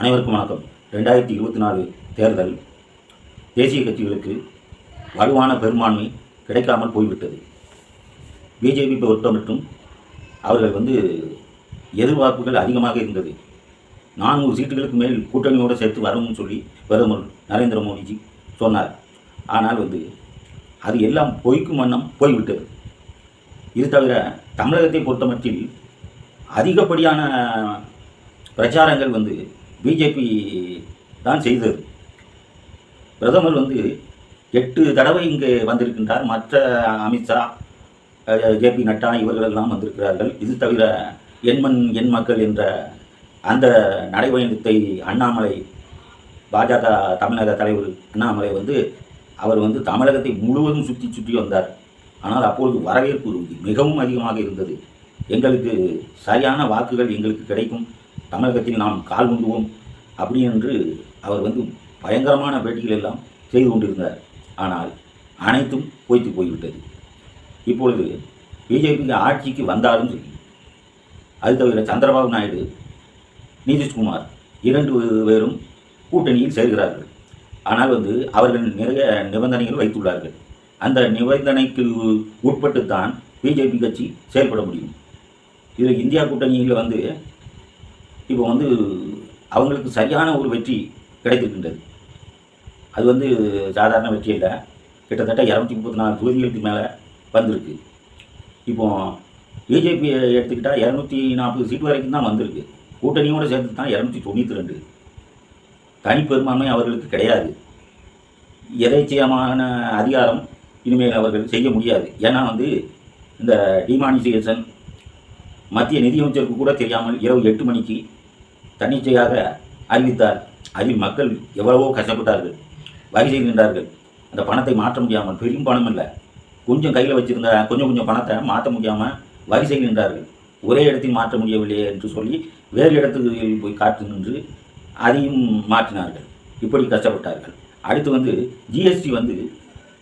அனைவருக்கும் வணக்கம். ரெண்டாயிரத்தி இருபத்தி நாலு தேர்தல் தேசிய கட்சிகளுக்கு வலுவான பெரும்பான்மை கிடைக்காமல் போய்விட்டது. பிஜேபி பொறுத்த மட்டும் அவர்கள் வந்து எதிர்பார்ப்புகள் அதிகமாக இருந்தது. நானூறு சீட்டுகளுக்கு மேல் கூட்டணியோடு சேர்த்து வரும்னு சொல்லி பிரதமர் நரேந்திர மோடிஜி சொன்னார். ஆனால் வந்து அது எல்லாம் பொய்க்கும் வண்ணம் போய்விட்டது. இது தவிர தமிழகத்தை பொறுத்தமட்டில் அதிகப்படியான பிரச்சாரங்கள் வந்து பிஜேபி தான் செய்தது. பிரதமர் வந்து எட்டு தடவை இங்கே வந்திருக்கின்றார். மற்ற அமித்ஷா ஜேபி நட்டா இவர்களெல்லாம் வந்திருக்கிறார்கள். இது தவிர எண்மண் எண் மக்கள் என்ற அந்த நடைபயணத்தை அண்ணாமலை பாஜக தமிழக தலைவர் அண்ணாமலை வந்து அவர் வந்து தமிழகத்தை முழுவதும் சுற்றி சுற்றி வந்தார். ஆனால் அப்பொழுது வரவேற்பு மிகவும் அதிகமாக இருந்தது. எங்களுக்கு சரியான வாக்குகள் எங்களுக்கு கிடைக்கும். தமிழகத்தில் நாம் கால் உண்டுவோம் அப்படி என்று அவர் வந்து பயங்கரமான பேட்டிகள் எல்லாம் செய்து கொண்டிருந்தார். ஆனால் அனைத்தும் பொய்த்து போய்விட்டது. இப்பொழுது பிஜேபி ஆட்சிக்கு வந்தாலும் சரி அது தவிர சந்திரபாபு நாயுடு நிதிஷ்குமார் இரண்டு பேரும் கூட்டணியில் சேர்கிறார்கள். ஆனால் வந்து அவர்கள் நிறைய நிபந்தனைகள் வைத்துள்ளார்கள். அந்த நிபந்தனைக்கு உட்பட்டு தான் பிஜேபி கட்சி செயல்பட முடியும். இதில் இந்தியா கூட்டணியில் வந்து இப்போ வந்து அவங்களுக்கு சரியான ஒரு வெற்றி கிடைத்திருக்கின்றது. அது வந்து சாதாரண வெற்றி இல்லை கிட்டத்தட்ட இரநூத்தி முப்பத்தி நாலு தொகுதிகளுக்கு மேலே வந்திருக்கு. இப்போ பிஜேபி எடுத்துக்கிட்டால் இரநூத்தி நாற்பது சீட் வரைக்கும் தான் வந்திருக்கு. கூட்டணியோடு சேர்த்து தான் இரநூத்தி தொண்ணூற்றி ரெண்டு. தனிப்பெரும்பான்மை அவர்களுக்கு கிடையாது. எதேச்சியமான அதிகாரம் இனிமேல் அவர்கள் செய்ய முடியாது. ஏன்னா வந்து இந்த டிமானிசேஷன் மத்திய நிதியமைச்சருக்கு கூட தெரியாமல் இரவு எட்டு மணிக்கு தன்னிச்சையாக அறிவித்தார். அதில் மக்கள் எவ்வளவோ கஷ்டப்பட்டார்கள். வகை செய்கின்றார்கள் அந்த பணத்தை மாற்ற முடியாமல் பெரும் பணம் இல்லை கொஞ்சம் கையில் வச்சிருந்த கொஞ்சம் கொஞ்சம் பணத்தை மாற்ற முடியாமல் வரி செய்கின்றார்கள் ஒரே இடத்தில் மாற்ற முடியவில்லையே என்று சொல்லி வேறு இடத்துக்கு போய் காட்டு நின்று அதையும் மாற்றினார்கள். இப்படி கஷ்டப்பட்டார்கள். அடுத்து வந்து ஜிஎஸ்டி வந்து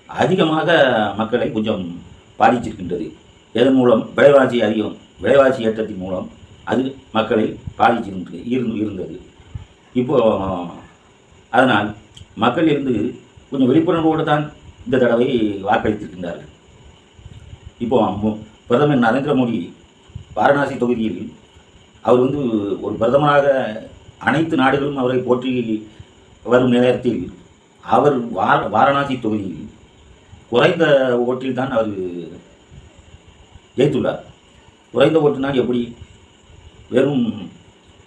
அதிகமாக மக்களை கொஞ்சம் பாதிச்சிருக்கின்றது. இதன் மூலம் விலைவாசி அதிகம் விலைவாசி ஏற்றத்தின் மூலம் அது மக்களை பாதிச்சிருந்து இருந்து இருந்தது. இப்போ அதனால் மக்கள் இருந்து கொஞ்சம் விழிப்புணர்வோடு தான் இந்த தடவை வாக்களித்திருக்கின்றார்கள். இப்போது பிரதமர் நரேந்திர மோடி வாரணாசி தொகுதியில் அவர் வந்து ஒரு பிரதமராக அனைத்து நாடுகளும் அவரை போற்றி வரும் நேரத்தில் அவர் வார வாரணாசி தொகுதியில் குறைந்த ஓட்டில் தான் அவர் ஜெயித்துள்ளார். குறைந்த ஓட்டுனால் எப்படி வெறும்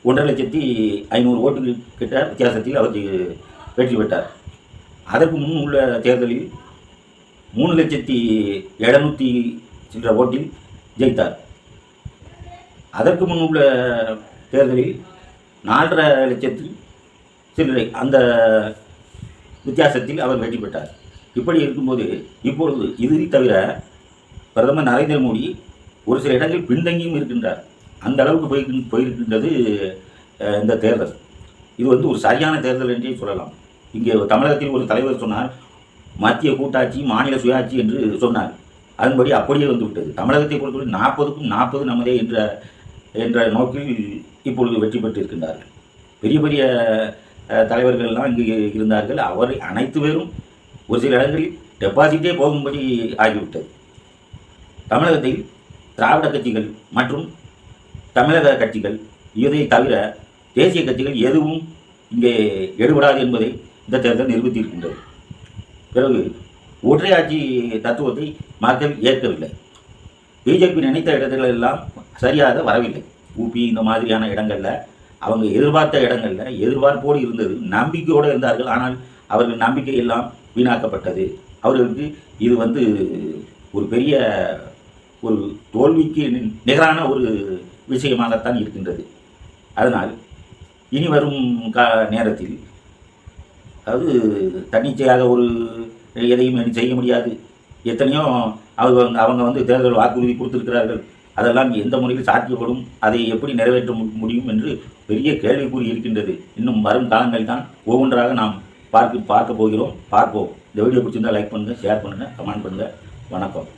ஒன்றரை லட்சத்தி ஐநூறு ஓட்டுகள் கிட்ட வித்தியாசத்தில் அவர் வெற்றி பெற்றார். அதற்கு முன் உள்ள தேர்தலில் மூணு லட்சத்தி எழுநூற்றி சில்லற ஓட்டில் ஜெயித்தார். அதற்கு முன் உள்ள தேர்தலில் நாலரை லட்சத்தில் சில்லறை அந்த வித்தியாசத்தில் அவர் வெற்றி பெற்றார். இப்படி இருக்கும்போது இப்பொழுது இது தவிர பிரதமர் நரேந்திர மோடி ஒரு சில இடங்களில் பின்தங்கியும் இருக்கின்றார். அந்த அளவுக்கு போய் போயிருக்கின்றது இந்த தேர்தல். இது வந்து ஒரு சரியான தேர்தல் என்றே சொல்லலாம். இங்கே தமிழகத்தில் ஒரு தலைவர் சொன்னார் மத்திய கூட்டாட்சி மாநில சுயாட்சி என்று சொன்னார். அதன்படி அப்படியே வந்து விட்டது தமிழகத்தை பொறுத்தவரை நாற்பதுக்கும் நாற்பது நமதே என்ற என்ற நோக்கில் இப்பொழுது வெற்றி பெற்றிருக்கின்றார்கள். பெரிய பெரிய தலைவர்கள்லாம் இங்கு இருந்தார்கள். அவர் அனைத்து பேரும் ஒரு சில இடங்களில் டெபாசிட்டே போகும்படி ஆகிவிட்டது. தமிழகத்தில் திராவிட கட்சிகள் மற்றும் தமிழக கட்சிகள் இதை தவிர தேசிய கட்சிகள் எதுவும் இங்கே எடுபடாது என்பதை இந்த தேர்தல் நிரூபித்திருக்கின்றது. பிறகு ஒற்றையாட்சி தத்துவத்தை மக்கள் ஏற்கவில்லை. பிஜேபி நினைத்த இடங்களெல்லாம் சரியாக வரவில்லை. ஊபி இந்த மாதிரியான இடங்களில் அவங்க எதிர்பார்த்த இடங்களில் எதிர்பார்ப்போடு இருந்தது நம்பிக்கையோடு இருந்தார்கள் ஆனால் அவர்கள் நம்பிக்கை எல்லாம் வீணாக்கப்பட்டது. அவர்களுக்கு இது வந்து ஒரு பெரிய ஒரு தோல்விக்கு நி- நிகரான ஒரு விஷயமாகத்தான் இருக்கின்றது. அதனால் இனி வரும் கா நேரத்தில் அதாவது தன்னிச்சையாக ஒரு எதையும் செய்ய முடியாது. எத்தனையோ அவங்க வந்து- அவங்க வந்து தேர்தல் வாக்குறுதி கொடுத்துருக்கிறார்கள். அதெல்லாம் எந்த முறையில் சாத்தியப்படும்? அதை எப்படி நிறைவேற்ற முடியும் என்று பெரிய கேள்விக்குறி இருக்கின்றது. இன்னும் வரும் காலங்களில் தான் ஒவ்வொன்றாக நாம் பார்க்க பார்க்க போகிறோம். பார்ப்போம். இந்த வீடியோ பிடிச்சிருந்தால் லைக் பண்ணுங்கள் ஷேர் பண்ணுங்கள் கமெண்ட் பண்ணுங்கள் வணக்கம்.